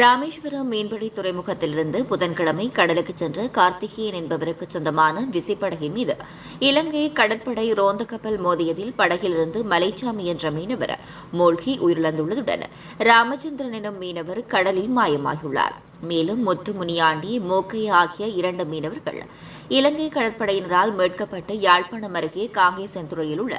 ராமேஸ்வரம் மீன்பிடி துறைமுகத்திலிருந்து புதன்கிழமை கடலுக்கு சென்ற கார்த்திகேயன் என்பவருக்கு சொந்தமான விசைப்படகின் மீது இலங்கை கடற்படை ரோந்த கப்பல் மோதியதில் படகிலிருந்து மலைச்சாமி என்ற மீனவர் மூழ்கி உயிரிழந்துள்ளதுடன் ராமச்சந்திரன் எனும் மீனவர் கடலில் மாயமாகியுள்ளார். மேலும் முத்து முனியாண்டி மூக்கை ஆகிய இரண்டு மீனவர்கள் இலங்கை கடற்படையினரால் மீட்கப்பட்டு யாழ்ப்பாணம் அருகே காங்கேசன்துறையில் உள்ள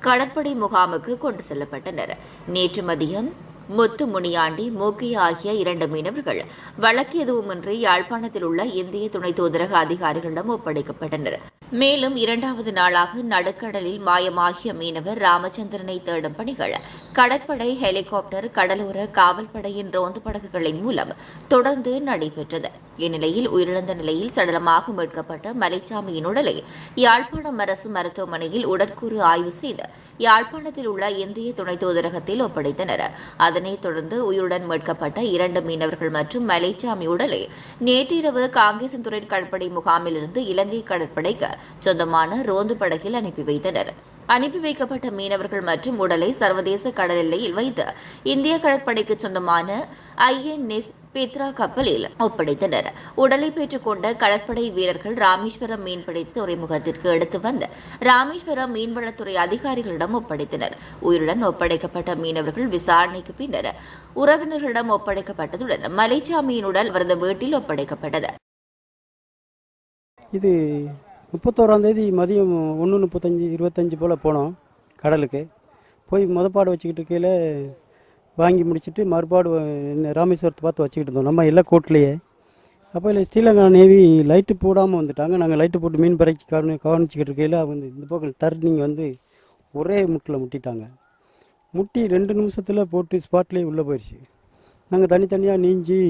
கடற்படை முகாமுக்கு கொண்டு செல்லப்பட்டனர். நேற்று மதியம் முத்து முனியாண்டி மூக்கையா ஆகிய இரண்டு மீனவர்கள் வழக்கு எதுவுமின்றி யாழ்ப்பாணத்தில் உள்ள இந்திய துணை தூதரக அதிகாரிகளிடம் ஒப்படைக்கப்பட்டனர். மேலும் இரண்டாவது நாளாக நடுக்கடலில் மாயமாகிய மீனவர் ராமச்சந்திரனை தேடும் பணிகள் கடற்படை ஹெலிகாப்டர் கடலோர காவல்படையின் ரோந்து படகுகளின் மூலம் தொடர்ந்து நடைபெற்றது. இந்நிலையில் உயிரிழந்த நிலையில் சடலமாக மீட்கப்பட்ட மலைச்சாமியின் உடலை யாழ்ப்பாணம் அரசு மருத்துவமனையில் உடற்கூறு ஆய்வு செய்து யாழ்ப்பாணத்தில் உள்ள இந்திய துணை தூதரகத்தில் ஒப்படைத்தனர். அதன் அதனைத் தொடர்ந்து உயிருடன் மீட்கப்பட்ட இரண்டு மீனவர்கள் மற்றும் மலைச்சாமி உடலை நேற்றிரவு காங்கேசன்துறை கடற்படை முகாமிலிருந்து இலங்கை கடற்படைக்கு சொந்தமான ரோந்து படகில் அனுப்பி வைத்தனர். அனுப்பி வைக்கப்பட்ட மீனவர்கள் மற்றும் உடலை சர்வதேச கடல் எல்லையில் வைத்து இந்திய கடற்படைக்கு சொந்தமான ஐஎன்எஸ் பித்ரா கப்பலில் ஒப்படைத்தனர். உடலை பெற்றுக்கொண்ட கடற்படை வீரர்கள் ராமேஸ்வரம் மீன்பிடி துறைமுகத்திற்கு எடுத்து வந்து ராமேஸ்வரம் மீன்வளத்துறை அதிகாரிகளிடம் ஒப்படைத்தனர். உயிருடன் ஒப்படைக்கப்பட்ட மீனவர்கள் விசாரணைக்கு பின்னர் உறவினர்களிடம் ஒப்படைக்கப்பட்டதுடன் மலைச்சாமியின் உடல் அவரது வீட்டில் ஒப்படைக்கப்பட்டது. இது முப்பத்தோராந்தேதி மதியம் ஒன்று முப்பத்தஞ்சு இருபத்தஞ்சி போல் போனோம் கடலுக்கு. போய் முதப்பாடு வச்சுக்கிட்டு கீழே வாங்கி முடிச்சுட்டு மறுபாடு என்ன ராமேஸ்வரத்தை பார்த்து வச்சுக்கிட்டு இருந்தோம். நம்ம எல்லாம் கோட்லேயே. அப்போ இல்லை ஸ்ரீலங்கா நேவி லைட்டு போடாமல் வந்துட்டாங்க. நாங்கள் லைட்டு போட்டு மீன் பறக்கி கவனி கவனிச்சிக்கிட்டு இருக்கையில் அவங்க இந்த பக்கம் டர்னிங் வந்து ஒரே முட்டில் முட்டிட்டாங்க. முட்டி ரெண்டு நிமிஷத்தில் போட்டு ஸ்பாட்லேயே உள்ளே போயிடுச்சு நாங்கள் தனித்தனியாக நீஞ்சி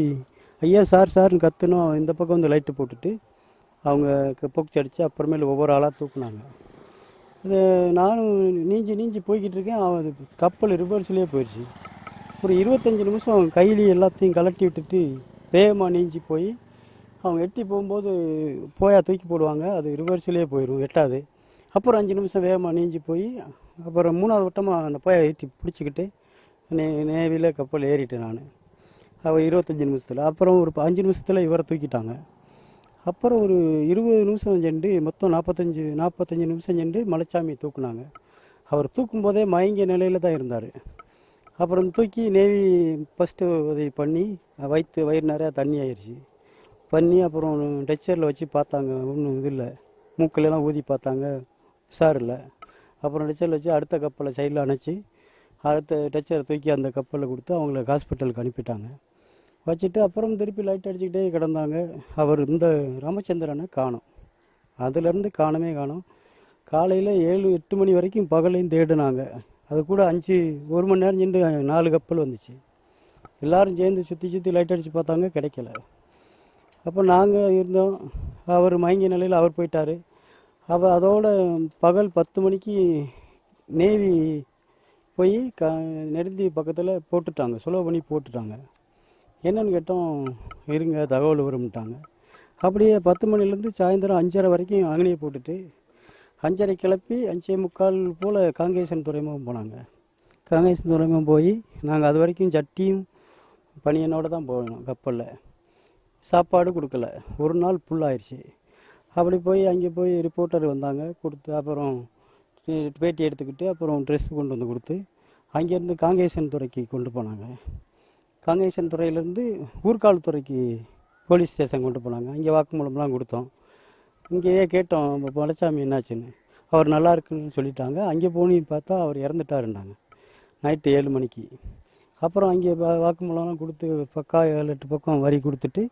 ஐயா சார் சார்னு கத்துனோம். இந்த பக்கம் வந்து லைட்டு போட்டுட்டு அவங்க பொக்ஸ் அடித்து அப்புறமேல ஒவ்வொரு ஆளாக தூக்குனாங்க. இது நானும் நீஞ்சி நீஞ்சி போய்கிட்டு இருக்கேன். அவன் அது கப்பல் ரிவர்ஸ்லேயே போயிடுச்சு ஒரு இருபத்தஞ்சி நிமிஷம் கையிலே எல்லாத்தையும் கலட்டி விட்டுட்டு வேகமாக நீஞ்சி போய் அவங்க எட்டி போகும்போது போயா தூக்கி போடுவாங்க. அது ரிவர்ஸ்லேயே போயிடும் எட்டாது. அப்புறம் அஞ்சு நிமிஷம் வேகமாக நீஞ்சி போய் அப்புறம் மூணாவது வட்டமாக அந்த போயை எட்டி பிடிச்சிக்கிட்டு நே நேவியில் கப்பல் ஏறிட்டேன் நான். அவள் இருபத்தஞ்சி நிமிஷத்தில். அப்புறம் ஒரு அஞ்சு நிமிஷத்தில் இவரை தூக்கிட்டாங்க. அப்புறம் ஒரு இருபது நிமிஷம் சென்று மொத்தம் நாற்பத்தஞ்சு நாற்பத்தஞ்சு நிமிஷம் சென்று மலைச்சாமி தூக்குனாங்க. அவர் தூக்கும்போதே மயங்கிய நிலையில் தான் இருந்தார். அப்புறம் தூக்கி நேவி ஃபஸ்ட்டு உதவி பண்ணி வயிற்று வயிறு நிறையா தண்ணி ஆயிடுச்சு. பண்ணி அப்புறம் டச்சரில் வச்சு பார்த்தாங்க. ஒன்றும் இது இல்லை. மூக்கிலெல்லாம் ஊதி பார்த்தாங்க. உஷார் இல்லை. அப்புறம் டச்சரில் வச்சு அடுத்த கப்பலை சைடில் அணைச்சி அடுத்த டச்சரை தூக்கி அந்த கப்பலில் கொடுத்து அவங்கள ஹாஸ்பிட்டலுக்கு அனுப்பிட்டாங்க. வச்சுட்டு அப்புறம் திருப்பி லைட் அடிச்சுக்கிட்டே கிடந்தாங்க. அவர் இந்த ராமச்சந்திரனை காணோம். அதுலேருந்து காணமே காணோம். காலையில் ஏழு எட்டு மணி வரைக்கும் பகலையும் தேடினாங்க. அது கூட அஞ்சு ஒரு மணி நேரம் நின்று நாலு கப்பல் வந்துச்சு. எல்லோரும் சேர்ந்து சுற்றி சுற்றி லைட் அடித்து பார்த்தாங்க கிடைக்கல. அப்போ நாங்கள் இருந்தோம். அவர் மயங்கிய நிலையில் அவர் போயிட்டார். அவ அதோட பகல் பத்து மணிக்கு நேவி போய் க நெருந்தி பக்கத்தில் போட்டுட்டாங்க சுலோ பண்ணி போட்டுட்டாங்க. என்னென்னு கேட்டோம் இருங்க தகவல் வரும்ட்டாங்க அப்படியே பத்து மணிலேருந்து சாயந்தரம் அஞ்சரை வரைக்கும் அங்கனியை போட்டுட்டு அஞ்சரை கிளப்பி அஞ்சே முக்கால் போல் காங்கேசன் துறைமுகம் போனாங்க. காங்கேசன் துறைமுகம் போய் நாங்கள் அது வரைக்கும் சட்டியும் பனியனோடு தான் போனோம் கப்பலில். சாப்பாடு கொடுக்கல. ஒரு நாள் ஃபுல்லாகிடுச்சு அப்படி போய் அங்கே போய் ரிப்போர்ட்டர் வந்தாங்க கொடுத்து அப்புறம் பேட்டி எடுத்துக்கிட்டு அப்புறம் ட்ரெஸ் கொண்டு வந்து கொடுத்து அங்கேருந்து காங்கேசன் துறைக்கு கொண்டு போனாங்க. காங்கேசன் துறையிலேருந்து ஊர்கால் துறைக்கு போலீஸ் ஸ்டேஷன் கொண்டு போனாங்க. அங்கே வாக்குமூலம்லாம் கொடுத்தோம். இங்கேயே கேட்டோம் பழச்சாமி என்னாச்சுன்னு? அவர் நல்லா இருக்குன்னு சொல்லிட்டாங்க. அங்கே போனி பார்த்தா அவர் இறந்துட்டாருன்னாங்க. நைட்டு ஏழு மணிக்கு. அப்புறம் அங்கே வாக்குமூலம்லாம் கொடுத்து பக்கா ஏழு எட்டு பக்கம் வரி கொடுத்துட்டு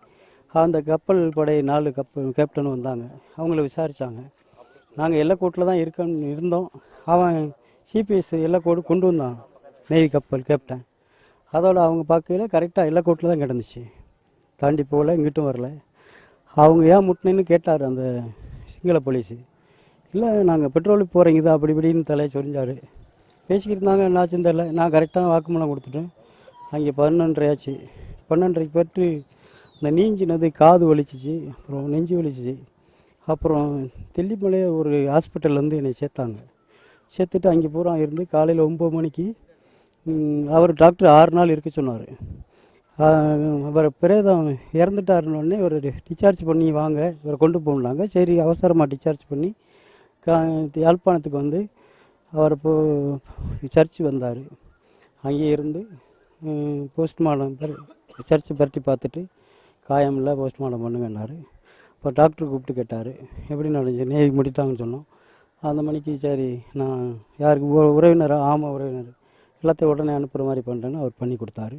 அந்த கப்பல் படை நாலு கப்பல் கேப்டன் வந்தாங்க. அவங்கள விசாரித்தாங்க நாங்கள் எல்லக்கோட்டில் தான் இருக்கன்னு இருந்தோம். அவன் சிபிஎஸ் எல்லக்கோடு கொண்டு வந்தான். நெய் கப்பல் கேப்டன். அதோட அவங்க பார்க்கையில் கரெக்டாக எல்லக்கோட்டில் தான் கிடந்துச்சு. தாண்டி போகல இங்கிட்டும் வரல. அவங்க ஏன் முட்டினேன்னு கேட்டார் அந்த சிங்கள போலீஸு. இல்லை நாங்கள் பெட்ரோலுக்கு போகிறீங்க தான் அப்படி இப்படின்னு தலையை சொரிஞ்சார். பேசிக்கிட்டு இருந்தாங்க என்னாச்சும் தெரில நான் கரெக்டான வாக்குமூலம் கொடுத்துட்டேன். அங்கே பன்னெண்டரையாச்சு பன்னெண்டரைக்கு பட்டு இந்த நீஞ்சினது காது வலிச்சிச்சு அப்புறம் நெஞ்சு வலிச்சிச்சு. அப்புறம் தெல்லிமலையை ஒரு ஹாஸ்பிட்டல்லேருந்து என்னை சேர்த்தாங்க. சேர்த்துட்டு அங்கே பூரா இருந்து காலையில் ஒம்பது மணிக்கு அவர் டாக்டர் ஆறு நாள் இருக்க சொன்னார். அவர் பிரேதம் இறந்துட்டாருன்னொடனே ஒரு டிஸ்சார்ஜ் பண்ணி வாங்க இவரை கொண்டு போகலாங்க. சரி அவசரமாக டிஸ்சார்ஜ் பண்ணி கா யாழ்ப்பாணத்துக்கு வந்து அவர் இப்போ சர்ச்சு வந்தார். அங்கேயே இருந்து போஸ்ட்மார்ட்டம் சர்ச்சை பரட்டி பார்த்துட்டு காயமில்லை போஸ்ட்மார்ட்டம் பண்ணுங்கன்னாரு. இப்போ டாக்டர் கூப்பிட்டு கேட்டார். எப்படி நடந்துச்சு? நேவி முடித்தாங்கன்னு சொன்னோம். அந்த மணிக்கு சரி நான் யாருக்கு உறவினரா? ஆமாம் உறவினர். எல்லாத்தையும் உடனே அனுப்புகிற மாதிரி பண்ணுறேன்னு அவர் பண்ணி கொடுத்தாரு.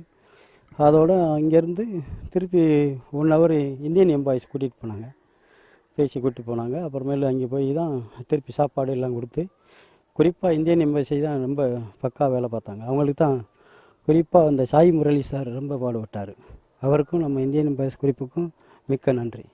அதோட அங்கேருந்து திருப்பி ஒன் ஹவர் இந்தியன் எம்பாய்ஸ் கூட்டிகிட்டு போனாங்க. பேசி கூட்டி போனாங்க. அப்புறமேலு அங்கே போய் தான் திருப்பி சாப்பாடு எல்லாம் கொடுத்து குறிப்பாக இந்தியன் எம்பாய்ஸை தான் ரொம்ப பக்கா வேலை பார்த்தாங்க. அவங்களுக்கு தான் குறிப்பாக அந்த சாய் முரளி சார் ரொம்ப பாடுபட்டார். அவருக்கும் நம்ம இந்தியன் எம்பாய்ஸ் குறிப்புக்கும் மிக்க நன்றி.